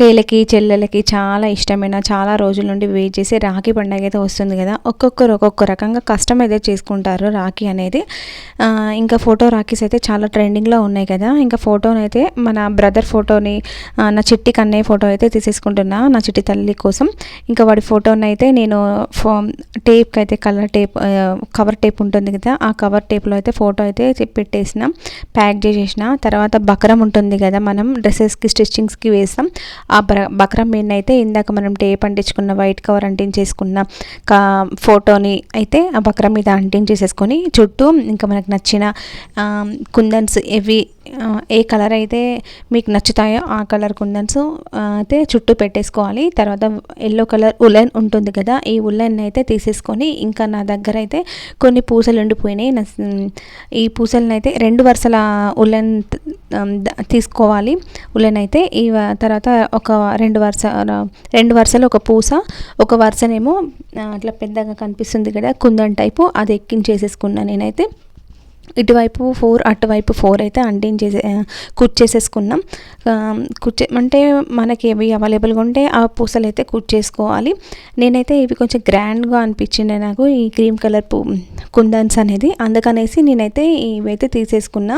అక్కయ్యలకి చెల్లెలకి చాలా ఇష్టమైన చాలా రోజుల నుండి వెయిట్ చేసి రాఖీ పండగ అయితే వస్తుంది కదా. ఒక్కొక్కరు ఒక్కొక్క రకంగా కష్టం అయితే చేసుకుంటారు రాఖీ అనేది. ఇంకా ఫోటో రాఖీస్ అయితే చాలా ట్రెండింగ్లో ఉన్నాయి కదా. ఇంకా ఫోటోని అయితే మన బ్రదర్ ఫోటోని నా చిట్టి కన్నయ్య ఫోటో అయితే తీసేసుకుంటున్నా నా చిట్టి తల్లి కోసం. ఇంకా వాడి ఫోటోని అయితే నేను ఫో టేప్కి అయితే కలర్ టేప్ కవర్ టేప్ ఉంటుంది కదా ఆ కవర్ టేప్లో అయితే ఫోటో అయితే పెట్టేసిన ప్యాక్ చేసేసిన. తర్వాత బకరం ఉంటుంది కదా మనం డ్రెస్సెస్కి స్టిచ్చింగ్స్కి వేస్తాం. ఆ బ్ర బక్రం మీద అయితే ఇందాక మనం టేప్ అంటించుకున్న వైట్ కవర్ అంటించేసుకున్న కా ఫోటోని అయితే ఆ బక్రం మీద అంటించేసేసుకొని చుట్టూ ఇంకా మనకు నచ్చిన కుందన్స్ ఇవి ఏ కలర్ అయితే మీకు నచ్చుతాయో ఆ కలర్ కుందన్స్ అయితే చుట్టూ పెట్టేసుకోవాలి. తర్వాత ఎల్లో కలర్ ఉలెన్ ఉంటుంది కదా ఈ ఉలెన్ అయితే తీసేసుకొని ఇంకా నా దగ్గర అయితే కొన్ని పూసలు ఉండిపోయినాయి ఈ పూసలను అయితే రెండు వరుసల ఉలెన్ తీసుకోవాలి. ఉలెన్ అయితే ఈ తర్వాత ఒక రెండు వరుస రెండు వరుసలు ఒక పూస ఒక వరుసనేమో అట్లా పెద్దగా కనిపిస్తుంది కదా కుందన్ టైపు అది ఎక్కించేసేసుకున్నా నేనైతే. ఇటువైపు ఫోర్ అటువైపు ఫోర్ అయితే అంటించేసే కుట్ చేసేసుకున్నాం కుచ్చే అంటే మనకి ఏవి అవైలబుల్గా ఉంటే ఆ పూసలు అయితే కుచ్చేసుకోవాలి నేనైతే ఇవి కొంచెం గ్రాండ్గా అనిపించింది నాకు ఈ క్రీమ్ కలర్ పూ కుందన్స్ అనేది. అందుకనేసి నేనైతే ఇవైతే తీసేసుకున్నా.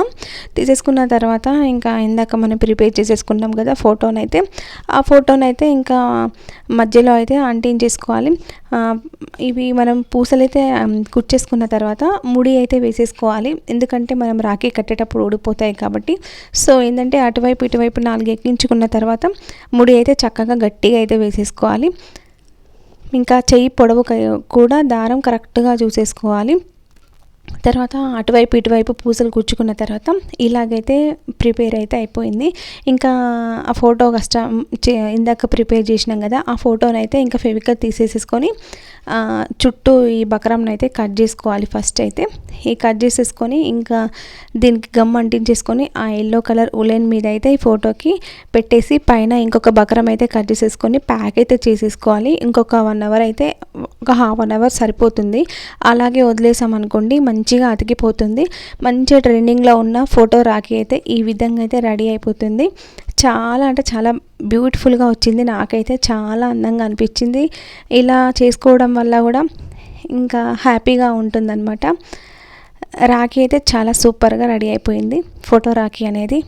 తీసేసుకున్న తర్వాత ఇంకా ఇందాక మనం ప్రిపేర్ చేసేసుకున్నాం కదా ఫోటోనైతే. ఆ ఫోటోనైతే ఇంకా మధ్యలో అయితే అంటించేసుకోవాలి. చేసుకోవాలి ఇవి మనం పూసలు అయితే కుట్ చేసుకున్న తర్వాత ముడి అయితే వేసేసుకోవాలి. ఎందుకంటే మనం రాఖీ కట్టేటప్పుడు ఊడిపోతాయి కాబట్టి. సో ఏంటంటే అటువైపు ఇటువైపు నాలుగు ఎక్కించుకున్న తర్వాత ముడి అయితే చక్కగా గట్టిగా అయితే వేసేసుకోవాలి. ఇంకా చెయ్యి పొడవు కూడా దారం కరెక్ట్గా చూసేసుకోవాలి. తర్వాత అటువైపు ఇటువైపు పూసలు కూర్చుకున్న తర్వాత ఇలాగైతే ప్రిపేర్ అయితే అయిపోయింది. ఇంకా ఆ ఫోటో కష్టం చే- ఇందాక ప్రిపేర్ చేసినాం కదా ఆ ఫోటోని అయితే ఇంకా ఫెవికల్ తీసేసేసుకొని చుట్టూ ఈ బకరంను అయితే కట్ చేసుకోవాలి ఫస్ట్ అయితే. ఈ కట్ చేసేసుకొని ఇంకా దీనికి గమ్ అంటించేసుకొని ఆ ఎల్లో కలర్ ఉలెన్ మీద అయితే ఈ ఫోటోకి పెట్టేసి పైన ఇంకొక బకరం అయితే కట్ చేసేసుకొని ప్యాక్ అయితే చేసేసుకోవాలి. ఇంకొక వన్ అవర్ అయితే ఒక హాఫ్ అన్ అవర్ సరిపోతుంది. అలాగే వదిలేసామనుకోండి మంచిగా అతికిపోతుంది. మంచిగా ట్రెండింగ్లో ఉన్న ఫోటో రాఖీ అయితే ఈ విధంగా అయితే రెడీ అయిపోతుంది. చాలా అంటే చాలా బ్యూటిఫుల్గా వచ్చింది. నాకైతే చాలా అందంగా అనిపించింది. ఇలా చేసుకోవడం వల్ల కూడా ఇంకా హ్యాపీగా ఉంటుందన్నమాట. రాఖీ అయితే చాలా సూపర్గా రెడీ అయిపోయింది. ఫోటో రాఖీ అనేది.